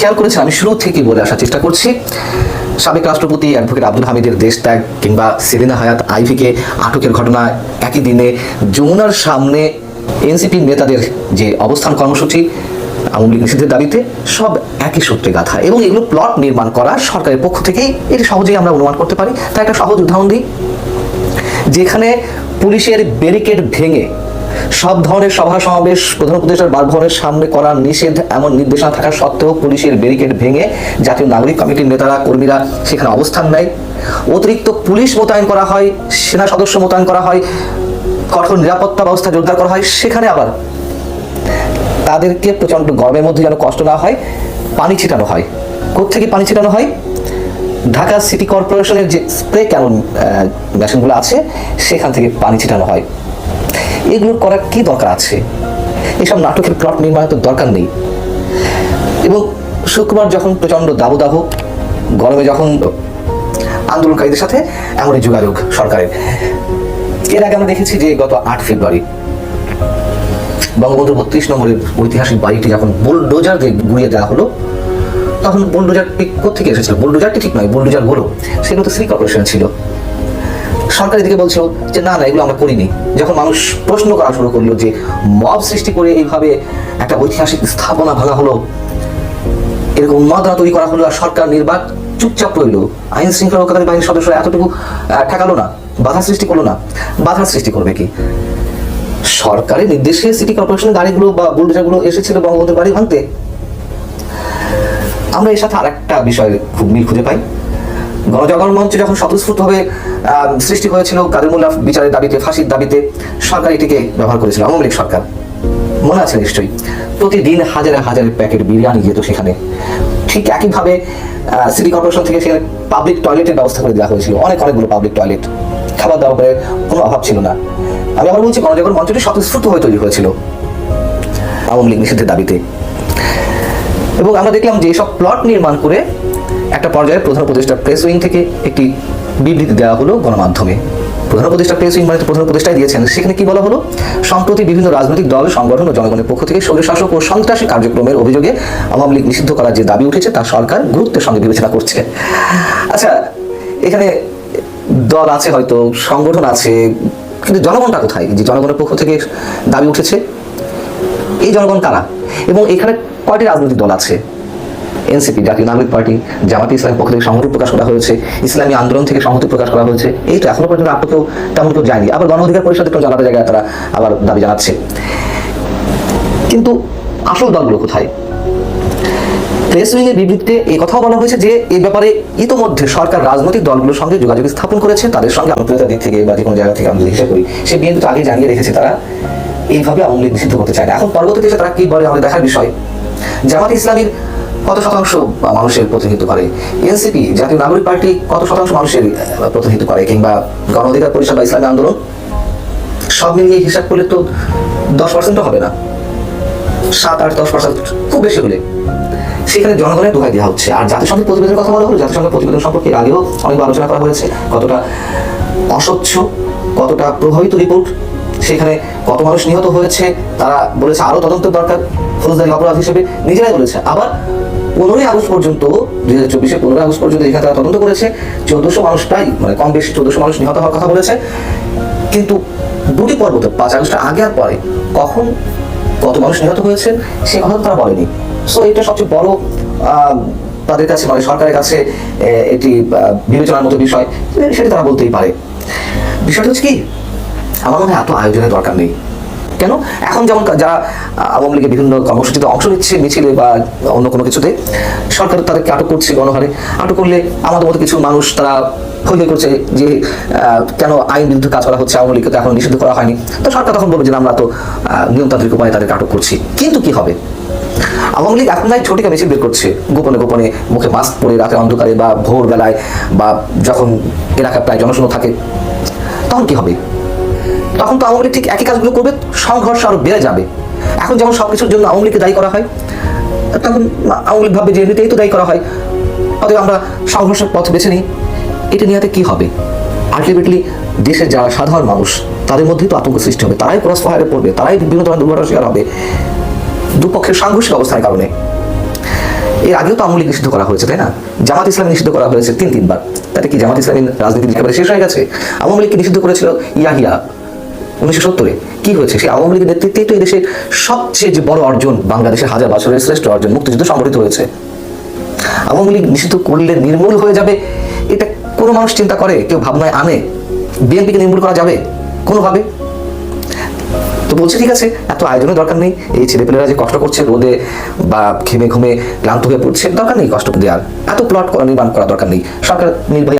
খেয়াল করেছেন আমি শুরু থেকে বলে আসার চেষ্টা করছি। সাবেক রাষ্ট্রপতি অ্যাডভোকেট আব্দুল হামিদের দেশ ত্যাগ কিংবা সেলিনা হায়াত আইভিকে আটকের ঘটনা একই দিনে যমুনার সামনে এনসিপির নেতাদের যে অবস্থান কর্মসূচি, আওয়ামী লীগ নিষিদ্ধের দাবিতে সব একই সূত্রে গাথা। এবং এগুলো প্লট নির্মাণ করা সরকারের পক্ষ থেকেই এটি সহজেই আমরা অনুমান করতে পারি। তাই একটা সহজ উদাহরণ দিই, যেখানে পুলিশের ব্যারিকেড ভেঙে সব ধরনের সভা সমাবেশ, প্রধান উপদেষ্টার বাসভবনের সামনে করার নিষেধ, এমন নির্দেশনা থাকা সত্ত্বেও পুলিশের ব্যারিকেড ভেঙে জাতীয় নাগরিক কমিটির নেতারা, কর্মীরা সেখানে অবস্থান নেয়। অতিরিক্ত পুলিশ মোতায়েন করা হয়, সেনা সদস্য মোতায়েন করা হয়, কঠোর নিরাপত্তা ব্যবস্থা জোরদার করা হয়, সেখানে আবার তাদেরকে প্রচণ্ড গরমের মধ্যে যেন কষ্ট না হয়, পানি ছিটানো হয়। কোথেকে পানি ছিটানো হয়? ঢাকা সিটি কর্পোরেশনের যে স্প্রে ক্যানন মেশিনগুলো আছে, সেখান থেকে পানি ছিটানো হয়। এগুলো করার কি দরকার আছে? এসব নাটকের প্লট নির্মাণের তো দরকার নেই। এবং শুক্রবার যখন প্রচণ্ড দাবদাহ, গরমে যখন আন্দোলনকারীদের সাথে এমনই যোগাযোগ সরকারের। এর আগে আমরা দেখেছি যে গত আট ফেব্রুয়ারি বঙ্গবন্ধু বত্রিশ নম্বরের ঐতিহাসিক বাড়িটি যখন বুলডোজার দিয়ে গুড়িয়ে দেওয়া হলো, তখন বুলডোজারটি কোথেকে এসেছিল? বুলডোজারটি ঠিক নয়, বুলডোজারগুলো সেগুলো তো সিটি কর্পোরেশন ছিল। সরকার এদিকে বলছিল যে, না না, এগুলো আমরা করিনি। যখন মানুষ প্রশ্ন করা শুরু করল যে, মব সৃষ্টি করে এইভাবে একটা ঐতিহাসিক স্থাপনা ভাঙা হলো, এরকম উন্মাদনা তৈরি করা হলো আর সরকার নির্বাক চুপচাপ রইল, আইন শৃঙ্খলা রক্ষাকারী বাহিনীর সদস্যরা এতটুকু ঠেকালো না, বাধা সৃষ্টি করল না, বাধা সৃষ্টি করবে কি? সরকারের নির্দেশে সিটি কর্পোরেশনের গাড়িগুলো বা বুলডোজারগুলো এসেছিল বঙ্গবন্ধুর বাড়ি ভাঙতে। আমরা এর সাথে আরেকটা বিষয় খুব মিল খুঁজে পাই। গণজাগরণ মঞ্চ যখন স্বতঃস্ফূর্তভাবে সৃষ্টি হয়েছিল, কাদের মোল্লা বিচারের দাবিতে, ফাঁসির দাবিতে সরকার এটিকে ব্যবহার করেছিল, আওয়ামী লীগ সরকার। মনে আছে নিশ্চয়ই, প্রতিদিন হাজারে হাজারে প্যাকেট বিরিয়ানি যেত সেখানে। ঠিক একইভাবে সিটি কর্পোরেশন থেকে সেখানে পাবলিক টয়লেটের ব্যবস্থা করে দেওয়া হয়েছিল, অনেক অনেকগুলো পাবলিক টয়লেট খাবার দাবার করে কোনো অভাব ছিল না। আমি আবার বলছি, গণজাগরণ মঞ্চটি স্বতঃস্ফূর্ত হয়ে তৈরি হয়েছিল, আওয়ামী লীগ নিষিদ্ধের দাবিতে। এবং আমরা দেখলাম যে এসব প্লট নির্মাণ করে একটা পর্যায়ে প্রধান উপদেষ্টা প্রেস উইং থেকে একটি বিবৃতি দেওয়া হলো গণমাধ্যমে। প্রধান উপদেষ্টা প্রেস উইং মানে প্রধান উপদেষ্টাই দিয়েছেন। সেখানে কি বলা হলো? সম্প্রতি বিভিন্ন রাজনৈতিক দল, সংগঠন ও জনগণের পক্ষ থেকে স্বৈর শাসক ও সন্ত্রাসী কার্যক্রমের অভিযোগে আওয়ামী লীগ নিষিদ্ধ করার যে দাবি উঠেছে, তা সরকার গুরুত্বের সঙ্গে বিবেচনা করছে। আচ্ছা এখানে দল আছে হয়তো, সংগঠন আছে, কিন্তু জনগণটা কোথায়? যে জনগণের পক্ষ থেকে দাবি উঠেছে, এই জনগণ কারা? এবং এখানে কয়টি রাজনৈতিক দল আছে? এনসিপি, জাতীয় নাগরিক পার্টি, জামাতি ইসলামের পক্ষ থেকে সংহতি প্রকাশ করা হয়েছে, ইসলামী আন্দোলন থেকে সংহতি প্রকাশ করা হয়েছে, এই তো এখনও পর্যন্ত তো কেউ তেমন কেউ যায়নি। আবার গণ অধিকার পরিষদ জায়গায় তারা আবার দাবি জানাচ্ছে। কিন্তু আসল দলগুলো কোথায়? প্রেস বিবৃতিতে এই কথাও বলা হয়েছে যে এই ব্যাপারে ইতোমধ্যে সরকার রাজনৈতিক দলগুলোর সঙ্গে যোগাযোগ স্থাপন করেছে, তাদের সঙ্গে আন্তর্জাতিক দিক থেকে বা যে কোনো জায়গা থেকে আমরা করি, সে আগে জানিয়ে রেখেছে তারা এইভাবে আওয়ামী লীগ নিষিদ্ধ করতে চায় না। এখন তারা কি বলে আমাদের দেখার বিষয়? জামাত ইসলামীর কত শতাংশ মানুষের প্রতিনিধিত্ব করে? এনসিপি, জাতীয় নাগরিক পার্টি কত শতাংশ মানুষের প্রতিনিধিত্ব করে? কিংবা গণ অধিকার পরিষদ বা ইসলামী আন্দোলন? সব মিলিয়ে হিসাব করলে তো দশ পার্সেন্টও হবে না। সাত আট দশ পার্সেন্ট খুব বেশি হলে। সেখানে জনগণের দোহাই দেওয়া হচ্ছে। আর জাতিসংঘের প্রতিবেদনের কথা বলা হলো, জাতিসংঘের প্রতিবেদন সম্পর্কে আগেও অনেক আলোচনা করা হয়েছে। কতটা অস্বচ্ছ, কতটা প্রভাবিত রিপোর্ট, সেখানে কত মানুষ নিহত হয়েছে, তারা বলেছে আরও তদন্তের দরকার। ফৌজদারি অপরাধ হিসেবে নিজেরাই বলেছে আবার পনেরোই আগস্ট পর্যন্ত, দুই হাজার চব্বিশে পনেরোই আগস্ট পর্যন্ত এখানে তারা তদন্ত করেছে। চোদ্দশো মানুষ প্রায় মানে কম বেশি চোদ্দশো মানুষ নিহত হওয়ার কথা বলেছে। কিন্তু দুটি পর্বতে পাঁচ আগস্টের আগে আর পরে। কখন কত মানুষ নিহত হয়েছে, সে কথা তারা বলেনি। সো এটা সবচেয়ে বড় তাদের কাছে মানে সরকারের কাছে এটি বিবেচনার মতো বিষয়। সেটা তারা বলতেই পারে। বিষয়টা হচ্ছে কি, আমার মনে হয় এত আয়োজনের দরকার নেই। কেন? এখন যেমন যারা আওয়ামী লীগের বিভিন্ন কর্মসূচিতে অংশ নিচ্ছে মিছিলে বা অন্য কোনো কিছুতে, সরকার তাদেরকে আটক করছে গণহারে। আটক করলে আমাদের মতো কিছু মানুষ তারা হই হই করছে যে কেন আইন বিরুদ্ধে কাজ করা হচ্ছে আওয়ামী লীগকে এখন নিষিদ্ধ করা হয়নি। তো সরকার তখন বলবে যে আমরা তো নিয়মতান্ত্রিক উপায়ে তাদেরকে আটক করছি। কিন্তু কি হবে? আওয়ামী লীগ এখন নাই ছোটিকা মিছিল বের করছে। গোপনে গোপনে মুখে মাস্ক পরে রাতে অন্ধকারে বা ভোর বেলায় বা যখন এলাকা প্রায় জনশূন্য থাকে, তখন কি হবে? তখন তো আওয়ামী ঠিক একই কাজগুলো করবে, সংঘর্ষ আরও বেড়ে যাবে। এখন যেমন সবকিছুর জন্য আওয়ামী লীগকে দায়ী করা হয়, তখন আওয়ামী লীগ ভাববে যে এমনিতেই তো দায়ী করা হয়, অতএব আমরা সংঘর্ষের পথ বেছে নিই। এটা নিয়ে কি হবে? আলটিমেটলি দেশের যারা সাধারণ মানুষ, তাদের মধ্যেই তো আতঙ্ক সৃষ্টি হবে। তারাই ক্রস ফায়ারে পড়বে, তারাই বিভিন্ন ধরনের দুর্ঘটনার শিকার হবে, দুপক্ষের সাংঘর্ষিক অবস্থার কারণে। এর আগেও তো আওয়ামী লীগ নিষিদ্ধ করা হয়েছে, তাই না? জামাত ইসলাম নিষিদ্ধ করা হয়েছে তিন তিনবার। তাতে কি জামাত ইসলামী রাজনীতি একেবারে শেষ হয়ে গেছে? আওয়ামী নিষিদ্ধ করেছিল? ইয়াহিয়া। উনিশশো সত্তরে হয়েছে? সেই আওয়ামী লীগের নেতৃত্বেই তো সবচেয়ে যে বড় অর্জন বাংলাদেশের হাজার বছরের শ্রেষ্ঠ অর্জন, মুক্তিযুদ্ধ সংগঠিত হয়েছে। আওয়ামী লীগ নিষিদ্ধ করলে নির্মূল হয়ে যাবে? এটা কোনো মানুষ চিন্তা করে, কেউ ভাবনায় আনে? বিএনপিকে নির্মূল করা যাবে? কোনোভাবে? তো বলছে, ঠিক আছে, এত আয়োজনের দরকার নেই। এই ছেলেপেলেরা যে কষ্ট করছে, রোদে বা ঘেমে ঘুমে ক্লান্ত হয়ে পড়ছে, দরকার নেই কষ্ট দেওয়ার এত প্লট নির্মাণ করা দরকার নেই। সরকার নির্বাহী